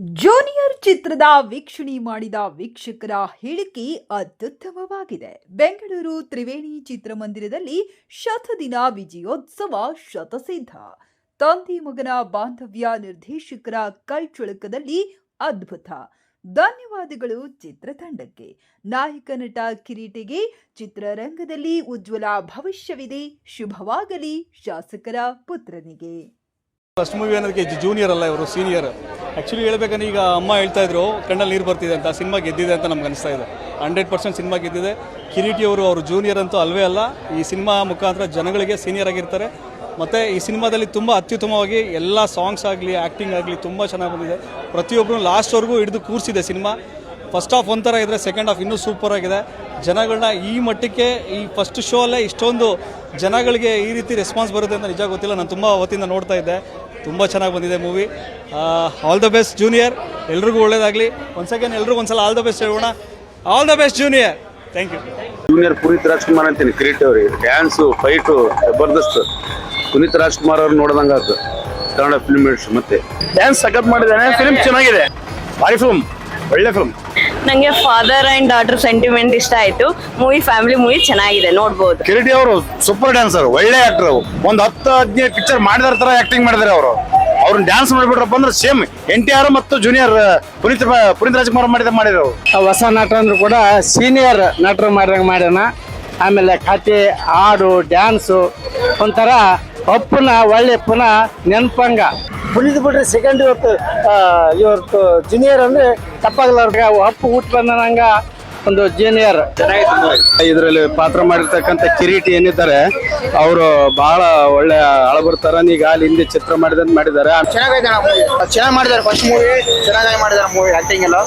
Junior ಚಿತ್ರದ ವೀಕ್ಷಣೆ ಮಾಡಿದ ವೀಕ್ಷಕರ ಹೇಳಿಕೆ ಅತ್ಯುತ್ತಮವಾಗಿದೆ. ಬೆಂಗಳೂರು ತ್ರಿವೇಣಿ ಚಿತ್ರಮಂದಿರದಲ್ಲಿ ಶತದಿನ ವಿಜಯೋತ್ಸವ ಶತಸಿದ್ಧ. ತಂದೆ ಮಗನ ಬಾಂಧವ್ಯ ನಿರ್ದೇಶಕರ ಕೈಚುಳಕದಲ್ಲಿ ಅದ್ಭುತ. ಧನ್ಯವಾದಗಳು ಚಿತ್ರತಂಡಕ್ಕೆ. ನಾಯಕ ನಟ ಕಿರೀಟಿಗೆ ಚಿತ್ರರಂಗದಲ್ಲಿ ಉಜ್ವಲ ಭವಿಷ್ಯವಿದೆ. ಶುಭವಾಗಲಿ ಶಾಸಕರ ಪುತ್ರನಿಗೆ. ಫಸ್ಟ್ ಮೂವಿ ಅನ್ನೋದಕ್ಕೆ ಜೂನಿಯರ್ ಅಲ್ಲ ಇವರು ಸೀನಿಯರ್ ಆ್ಯಕ್ಚುಲಿ ಹೇಳ್ಬೇಕಂದ್ರೆ ಈಗ ಅಮ್ಮ ಹೇಳ್ತಾ ಇದ್ರು, ಕಣ್ಣಲ್ಲಿ ನೀರು ಬರ್ತಿದೆ ಅಂತ ಸಿನಿಮಾ ಗೆದ್ದಿದೆ ಅಂತ ನಮ್ಗೆ ಅನಿಸ್ತಾ ಇದೆ. ಹಂಡ್ರೆಡ್ ಪರ್ಸೆಂಟ್ ಸಿನಿಮಾ ಗೆದ್ದಿದೆ. ಕಿರೀಟಿ ಅವರು ಅವರು ಜೂನಿಯರ್ ಅಂತೂ ಅಲ್ವೇ ಅಲ್ಲ, ಈ ಸಿನಿಮಾ ಮುಖಾಂತರ ಜನಗಳಿಗೆ ಸೀನಿಯರ್ ಆಗಿರ್ತಾರೆ. ಮತ್ತು ಈ ಸಿನಿಮಾದಲ್ಲಿ ತುಂಬ ಅತ್ಯುತ್ತಮವಾಗಿ ಎಲ್ಲ ಸಾಂಗ್ಸ್ ಆಗಲಿ ಆ್ಯಕ್ಟಿಂಗ್ ಆಗಲಿ ತುಂಬ ಚೆನ್ನಾಗಿ ಬಂದಿದೆ. ಪ್ರತಿಯೊಬ್ಬರು ಲಾಸ್ಟ್ವರೆಗೂ ಹಿಡಿದು ಕೂರಿಸಿದೆ ಸಿನಿಮಾ ಫಸ್ಟ್ ಹಾಫ್ ಒಂಥರ ಇದ್ರೆ ಸೆಕೆಂಡ್ ಹಾಫ್ ಇನ್ನೂ ಸೂಪರ್ ಆಗಿದೆ. ಜನಗಳನ್ನ ಈ ಮಟ್ಟಕ್ಕೆ ಈ ಫಸ್ಟ್ ಶೋ ಅಲ್ಲೇ ಇಷ್ಟೊಂದು ಜನಗಳಿಗೆ ಈ ರೀತಿ ರೆಸ್ಪಾನ್ಸ್ ಬರುತ್ತೆ ಅಂತ ನಿಜ ಗೊತ್ತಿಲ್ಲ. ನಾನು ತುಂಬ ಅವತ್ತಿಂದ ನೋಡ್ತಾ ಇದ್ದೆ. ತುಂಬ ಚೆನ್ನಾಗಿ ಬಂದಿದೆ movie all the best junior ಎಲ್ರಿಗೂ ಒಳ್ಳೇದಾಗಲಿ. ಒಂದು ಸೆಕೆಂಡ್ ಎಲ್ರಿಗೂ ಒಂದ್ಸಲ ಆಲ್ ದ ಬೆಸ್ಟ್ ಹೇಳೋಣ. All the best junior thank you junior Puneeth Rajkumar ಅಂತೀನಿ. ಕಿರೀಟ್ ಅವ್ರಿಗೆ ಡ್ಯಾನ್ಸು ಫೈಟು ಜಬರ್ದಸ್ತ್. ಪುನೀತ್ ರಾಜ್ಕುಮಾರ್ ಅವ್ರು ನೋಡ್ದಂಗೆ ಆಯ್ತು ಕನ್ನಡ ಫಿಲ್ಮ್ ಇಂಡಸ್ಟ್ರಿ ಮತ್ತೆ. ಡ್ಯಾನ್ಸ್ ಸಖತ್ ಮಾಡಿದ್ದಾನೆ. ಫಿಲ್ಮ್ ಚೆನ್ನಾಗಿದೆ. ಬಾರಿ ಫಿಲ್ಮ್ ಒಳ್ಳೆ ಫಿಲ್ಮ್ ನಂಗೆ ಫಾದರ್ ಅಂಡ್ ಡಾಟರ್ ಸೆಂಟಿಮೆಂಟ್ ಇಷ್ಟ ಆಯ್ತು. ಮೂವಿ ಫ್ಯಾಮಿಲಿ ಮೂವಿ ಚೆನ್ನಾಗಿದೆ ನೋಡ್ಬೋದು. ಕಿರೀಟಿ ಅವರು ಸೂಪರ್ ಡ್ಯಾನ್ಸರ್ ಒಳ್ಳೆ ಆಕ್ಟರ್ ಒಂದ್ ಹತ್ತು ಹದಿನೈದು ಪಿಕ್ಚರ್ ಮಾಡಿದಾರ ತರ ಆಕ್ಟಿಂಗ್ ಮಾಡಿದಾರೆ ಅವರು. ಅವ್ರನ್ನ ಡ್ಯಾನ್ಸ್ ಮಾಡ್ಬಿಟ್ರಪ್ಪ ಅಂದ್ರೆ ಸೇಮ್ ಎನ್ ಟಿ ಆರ್ ಮತ್ತು ಜೂನಿಯರ್ ಪುನೀತ್ ಪುನೀತ್ ರಾಜ್ಕುಮಾರ್ ಮಾಡಿದ ಮಾಡಿದ್ರು ಹೊಸ ನಟ ಅಂದ್ರು ಕೂಡ ಸೀನಿಯರ್ ನಟರು ಮಾಡಿದಂಗೆ ಮಾಡ್ಯಾನ. ಆಮೇಲೆ ಕತೆ ಹಾಡು ಡ್ಯಾನ್ಸು ಒಂಥರ ಅಪ್ಪನ ಒಳ್ಳೆ ಪುನಃ ನೆನ್ಪಂಗ. ಪುನೀತ್ ಬಿಟ್ರೆ ಸೆಕೆಂಡ್ ಇವತ್ತು ಆ, ಇವತ್ತು ಜೂನಿಯರ್ ಅಂದ್ರೆ ತಪ್ಪಾಗಲ್ಲ ಅಪ್ಪು ಊಟ ಬಂದನಂಗ ಒಂದು ಜೂನಿಯರ್ ಇದರಲ್ಲಿ ಪಾತ್ರ ಮಾಡಿರ್ತಕ್ಕಂಥ ಕಿರೀಟಿ ಏನಿದ್ದಾರೆ ಅವರು ಬಹಳ ಒಳ್ಳೆ ಅಳಬರ್ತಾರ ಈಗ ಅಲ್ಲಿ ಹಿಂದೆ ಚಿತ್ರ ಮಾಡಿದನ್ ಮಾಡಿದ್ದಾರೆ. ಚೆನ್ನಾಗೈತೆ ಚೆನ್ನಾಗಿ ಮಾಡಿದ್ದಾರೆ ಫಸ್ಟ್ ಮೂವಿ ಚೆನ್ನಾಗಿ ಮಾಡಿದ್ದಾರೆ ಮೂವಿ ಆಕ್ಟಿಂಗ್ ಎಲ್ಲ.